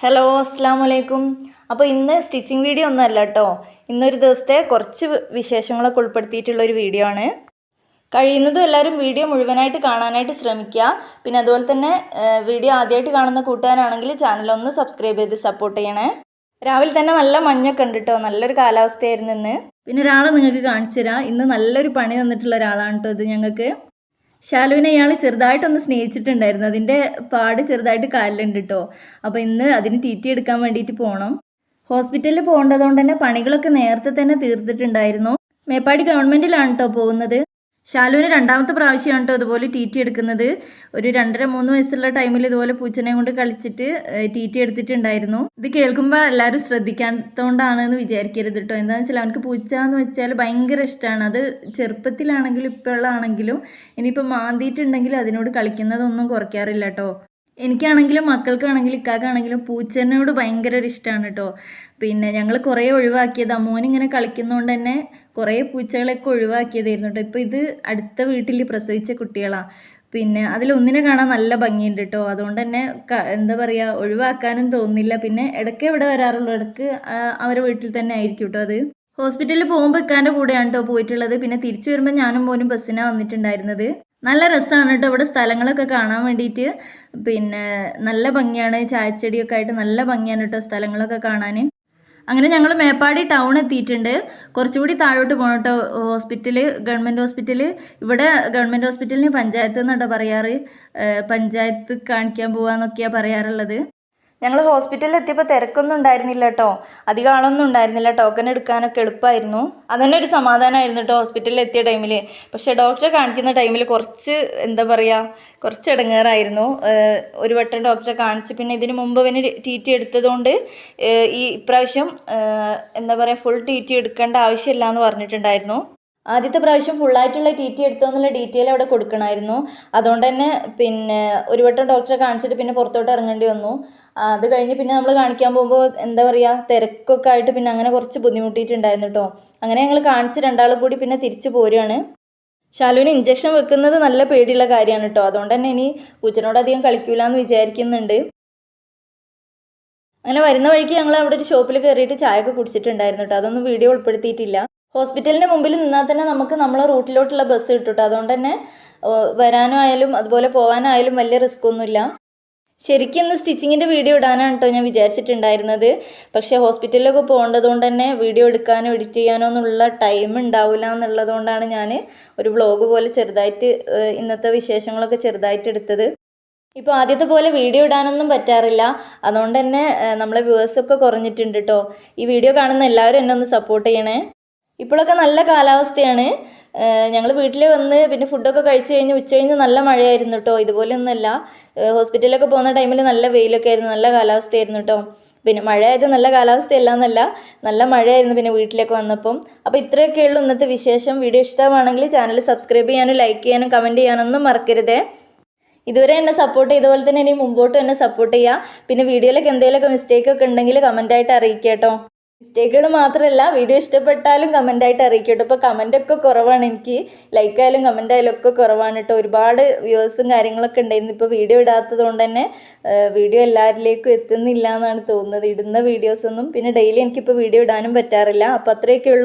Hello അസ്സാം വലൈക്കും അപ്പോൾ ഇന്ന് സ്റ്റിച്ചിങ് വീഡിയോ ഒന്നുമല്ല കേട്ടോ ഇന്നൊരു ദിവസത്തെ കുറച്ച് വിശേഷങ്ങളൊക്കെ ഉൾപ്പെടുത്തിയിട്ടുള്ള ഒരു വീഡിയോ ആണ്. കഴിയുന്നതും എല്ലാവരും വീഡിയോ മുഴുവനായിട്ട് കാണാനായിട്ട് ശ്രമിക്കുക പിന്നെ അതുപോലെ തന്നെ വീഡിയോ ആദ്യമായിട്ട് കാണുന്ന കൂട്ടുകാരാണെങ്കിൽ ചാനലൊന്ന് സബ്സ്ക്രൈബ് ചെയ്ത് സപ്പോർട്ട് ചെയ്യണേ. രാവിലെ തന്നെ നല്ല മഞ്ഞൊക്കെ ഉണ്ട് കേട്ടോ നല്ലൊരു കാലാവസ്ഥയായിരുന്നു ഇന്ന്. പിന്നെ ഒരാളെ നിങ്ങൾക്ക് കാണിച്ചു തരാം. ഇന്ന് നല്ലൊരു പണി തന്നിട്ടുള്ള ഒരാളാണ് കേട്ടോ ഇത് ഞങ്ങൾക്ക്. ശാലുവിനെ ഇയാൾ ചെറുതായിട്ടൊന്ന് സ്നേഹിച്ചിട്ടുണ്ടായിരുന്നു. അതിന്റെ പാട് ചെറുതായിട്ട് കാലിലുണ്ട് കേട്ടോ അപ്പോൾ ഇന്ന് അതിന് ടി എടുക്കാൻ വേണ്ടിയിട്ട് പോകണം ഹോസ്പിറ്റലിൽ പോകേണ്ടതുകൊണ്ട് തന്നെ പണികളൊക്കെ നേരത്തെ തന്നെ തീർത്തിട്ടുണ്ടായിരുന്നു. മേപ്പാടി ഗവൺമെന്റിലാണ് കേട്ടോ പോകുന്നത്. ശാലുവിന് രണ്ടാമത്തെ പ്രാവശ്യമാണ് കേട്ടോ ഇതുപോലെ ടി എടുക്കുന്നത്. ഒരു രണ്ടര മൂന്ന് വയസ്സുള്ള ടൈമിൽ ഇതുപോലെ പൂച്ചനെ കൊണ്ട് കളിച്ചിട്ട് ടി ടി എടുത്തിട്ടുണ്ടായിരുന്നു. ഇത് കേൾക്കുമ്പോൾ എല്ലാവരും ശ്രദ്ധിക്കാത്തതുകൊണ്ടാണ് എന്ന് വിചാരിക്കരുത് കേട്ടോ എന്താണെന്ന് വെച്ചാൽ അവനക്ക് പൂച്ച എന്ന് വെച്ചാൽ ഭയങ്കര ഇഷ്ടമാണ് അത് ചെറുപ്പത്തിലാണെങ്കിലും ഇപ്പോഴാണെങ്കിലും ഇനിയിപ്പോൾ മാന്തിയിട്ടുണ്ടെങ്കിൽ അതിനോട് കളിക്കുന്നതൊന്നും കുറയ്ക്കാറില്ല കേട്ടോ എനിക്കാണെങ്കിലും മക്കൾക്കാണെങ്കിലും ഇക്കാക്കാണെങ്കിലും പൂച്ചേനോട് ഭയങ്കര ഒരു ഇഷ്ടമാണ് കേട്ടോ പിന്നെ ഞങ്ങൾ കുറേ ഒഴിവാക്കിയത്. അമ്മോനിങ്ങനെ കളിക്കുന്നതുകൊണ്ട് തന്നെ കുറേ പൂച്ചകളൊക്കെ ഒഴിവാക്കിയതായിരുന്നു കേട്ടോ ഇപ്പോൾ ഇത് അടുത്ത വീട്ടിൽ പ്രസവിച്ച കുട്ടികളാണ് പിന്നെ അതിലൊന്നിനെ കാണാൻ നല്ല ഭംഗിയുണ്ട് കേട്ടോ അതുകൊണ്ട് തന്നെ എന്താ പറയുക ഒഴിവാക്കാനും തോന്നില്ല. പിന്നെ ഇടയ്ക്ക് ഇവിടെ വരാറുള്ളൂ? ഇടയ്ക്ക് അവരെ വീട്ടിൽ തന്നെ ആയിരിക്കും കേട്ടോ അത്. ഹോസ്പിറ്റലിൽ പോകുമ്പോൾ ഇക്കാന്റെ കൂടെയാണ് കേട്ടോ പോയിട്ടുള്ളത്. പിന്നെ തിരിച്ചു വരുമ്പോൾ ഞാനും പോലും ബസ്സിനാണ് വന്നിട്ടുണ്ടായിരുന്നത്. നല്ല രസമാണ് കേട്ടോ ഇവിടെ സ്ഥലങ്ങളൊക്കെ കാണാൻ വേണ്ടിയിട്ട് പിന്നെ നല്ല ഭംഗിയാണ് ചായച്ചെടിയൊക്കെ ആയിട്ട് നല്ല ഭംഗിയാണ് കേട്ടോ സ്ഥലങ്ങളൊക്കെ കാണാൻ അങ്ങനെ ഞങ്ങൾ മേപ്പാടി ടൗൺ എത്തിയിട്ടുണ്ട്. കുറച്ചുകൂടി താഴോട്ട് പോകണം കേട്ടോ ഹോസ്പിറ്റൽ ഗവൺമെന്റ് ഹോസ്പിറ്റൽ ഇവിടെ ഗവൺമെന്റ് ഹോസ്പിറ്റലിന് പഞ്ചായത്ത് എന്നാട്ടോ പറയാറ്. പഞ്ചായത്ത് കാണിക്കാൻ പോവാന്നൊക്കെയാണ് പറയാറുള്ളത്. ഞങ്ങൾ ഹോസ്പിറ്റലിൽ എത്തിയപ്പോൾ തിരക്കൊന്നും ഉണ്ടായിരുന്നില്ല കേട്ടോ അധികം ആളൊന്നും ഉണ്ടായിരുന്നില്ല. ടോക്കൺ എടുക്കാനൊക്കെ എളുപ്പമായിരുന്നു അതന്നെ ഒരു സമാധാനമായിരുന്നു കേട്ടോ ഹോസ്പിറ്റലിൽ എത്തിയ ടൈമിൽ പക്ഷേ ഡോക്ടറെ കാണിക്കുന്ന ടൈമിൽ കുറച്ച് എന്താ പറയുക കുറച്ച് ഇടങ്ങേറായിരുന്നു. ഒരു വട്ടം ഡോക്ടറെ കാണിച്ച് പിന്നെ ഇതിന് മുമ്പ് അവന് ടി ടി എടുത്തതുകൊണ്ട് ഈ ഇപ്രാവശ്യം എന്താ പറയുക ഫുൾ ടി ടി എടുക്കേണ്ട ആവശ്യമില്ല എന്ന് പറഞ്ഞിട്ടുണ്ടായിരുന്നു. ആദ്യത്തെ പ്രാവശ്യം ഫുള്ളായിട്ടുള്ള ടി ടി എടുത്തോന്നുള്ള ഡീറ്റെയിൽ അവിടെ കൊടുക്കണമായിരുന്നു. അതുകൊണ്ട് തന്നെ പിന്നെ ഒരു വട്ടം ഡോക്ടറെ കാണിച്ചിട്ട് പിന്നെ പുറത്തോട്ട് ഇറങ്ങേണ്ടി വന്നു. അത് കഴിഞ്ഞ് പിന്നെ നമ്മൾ കാണിക്കാൻ പോകുമ്പോൾ എന്താ പറയുക തിരക്കൊക്കെ ആയിട്ട് പിന്നെ അങ്ങനെ കുറച്ച് ബുദ്ധിമുട്ടിയിട്ടുണ്ടായിരുന്നു കേട്ടോ അങ്ങനെ ഞങ്ങൾ കാണിച്ച് രണ്ടാളും കൂടി പിന്നെ തിരിച്ചു പോരുകയാണ് ശാലുവിന് ഇഞ്ചക്ഷൻ വെക്കുന്നത് നല്ല പേടിയുള്ള കാര്യമാണ് കേട്ടോ അതുകൊണ്ട് തന്നെ ഇനി പൂച്ചനോട് അധികം കളിക്കൂല എന്ന് വിചാരിക്കുന്നുണ്ട്. അങ്ങനെ വരുന്ന വഴിക്ക് ഞങ്ങൾ അവിടെ ഒരു ഷോപ്പിൽ കയറിയിട്ട് ചായ ഒക്കെ കുടിച്ചിട്ടുണ്ടായിരുന്നു കേട്ടോ അതൊന്നും വീഡിയോ ഉൾപ്പെടുത്തിയിട്ടില്ല. ഹോസ്പിറ്റലിന്റെ മുമ്പിൽ നിന്നാൽ തന്നെ നമുക്ക് നമ്മളെ റൂട്ടിലോട്ടുള്ള ബസ് കിട്ടും അതുകൊണ്ട് തന്നെ വരാനായാലും അതുപോലെ പോകാനായാലും വലിയ റിസ്ക് ഒന്നുമില്ല. ശരിക്കും ഇന്ന് സ്റ്റിച്ചിങ്ങിന്റെ വീഡിയോ ഇടാനാണ് കേട്ടോ ഞാൻ വിചാരിച്ചിട്ടുണ്ടായിരുന്നത്. പക്ഷേ ഹോസ്പിറ്റലിലൊക്കെ പോകേണ്ടത് കൊണ്ട് തന്നെ വീഡിയോ എടുക്കാനോ എഡിറ്റ് ചെയ്യാനോ എന്നുള്ള ടൈം ഉണ്ടാവില്ല എന്നുള്ളതുകൊണ്ടാണ് ഞാൻ ഒരു വ്ളോഗ് പോലെ ചെറുതായിട്ട് ഇന്നത്തെ വിശേഷങ്ങളൊക്കെ ചെറുതായിട്ട് എടുത്തത്. ഇപ്പോൾ ആദ്യത്തെ പോലെ വീഡിയോ ഇടാനൊന്നും പറ്റാറില്ല. അതുകൊണ്ട് തന്നെ നമ്മളെ വ്യൂവേഴ്സൊക്കെ കുറഞ്ഞിട്ടുണ്ട് കേട്ടോ. ഈ വീഡിയോ കാണുന്ന എല്ലാവരും എന്നെ ഒന്ന് സപ്പോർട്ട് ചെയ്യണേ. ഇപ്പോഴൊക്കെ നല്ല കാലാവസ്ഥയാണ്. ഞങ്ങൾ വീട്ടിൽ വന്ന് പിന്നെ ഫുഡൊക്കെ കഴിച്ച് കഴിഞ്ഞ് ഉച്ച കഴിഞ്ഞ് നല്ല മഴയായിരുന്നു കേട്ടോ ഇതുപോലെയൊന്നുമല്ല ഹോസ്പിറ്റലിലൊക്കെ പോകുന്ന ടൈമിൽ നല്ല വെയിലൊക്കെ ആയിരുന്നു. നല്ല കാലാവസ്ഥയായിരുന്നു കേട്ടോ പിന്നെ മഴയായത് നല്ല കാലാവസ്ഥയല്ല എന്നല്ല. നല്ല മഴയായിരുന്നു പിന്നെ വീട്ടിലേക്ക് വന്നപ്പം. അപ്പോൾ ഇത്രയൊക്കെ ഉള്ളൂ ഇന്നത്തെ വിശേഷം. വീഡിയോ ഇഷ്ടമാണെങ്കിൽ ചാനൽ സബ്സ്ക്രൈബ് ചെയ്യാനും ലൈക്ക് ചെയ്യാനും കമന്റ് ചെയ്യാനൊന്നും മറക്കരുതേ. ഇതുവരെ എന്നെ സപ്പോർട്ട് ചെയ്ത പോലെ തന്നെ ഇനി മുമ്പോട്ടും എന്നെ സപ്പോർട്ട് ചെയ്യുക പിന്നെ വീഡിയോയിലൊക്കെ എന്തെങ്കിലുമൊക്കെ മിസ്റ്റേക്കൊക്കെ ഉണ്ടെങ്കിൽ കമന്റായിട്ട് അറിയിക്കാം കേട്ടോ മിസ്റ്റേക്കുകൾ മാത്രമല്ല വീഡിയോ ഇഷ്ടപ്പെട്ടാലും കമന്റായിട്ട് അറിയിക്കുക കേട്ടോ ഇപ്പോൾ കമന്റൊക്കെ കുറവാണ് എനിക്ക്. ലൈക്ക് ആയാലും കമന്റ് ആയാലും ഒക്കെ കുറവാണ് കേട്ടോ. ഒരുപാട് വ്യൂവേഴ്സും കാര്യങ്ങളൊക്കെ ഉണ്ടായിരുന്നു. ഇപ്പോൾ വീഡിയോ ഇടാത്തത് കൊണ്ട് തന്നെ വീഡിയോ എല്ലാവരിലേക്കും എത്തുന്നില്ല എന്നാണ് തോന്നുന്നത്. ഇടുന്ന വീഡിയോസൊന്നും പിന്നെ ഡെയിലി എനിക്കിപ്പോൾ വീഡിയോ ഇടാനും പറ്റാറില്ല. അപ്പോൾ അത്രയൊക്കെ ഉള്ളൂ.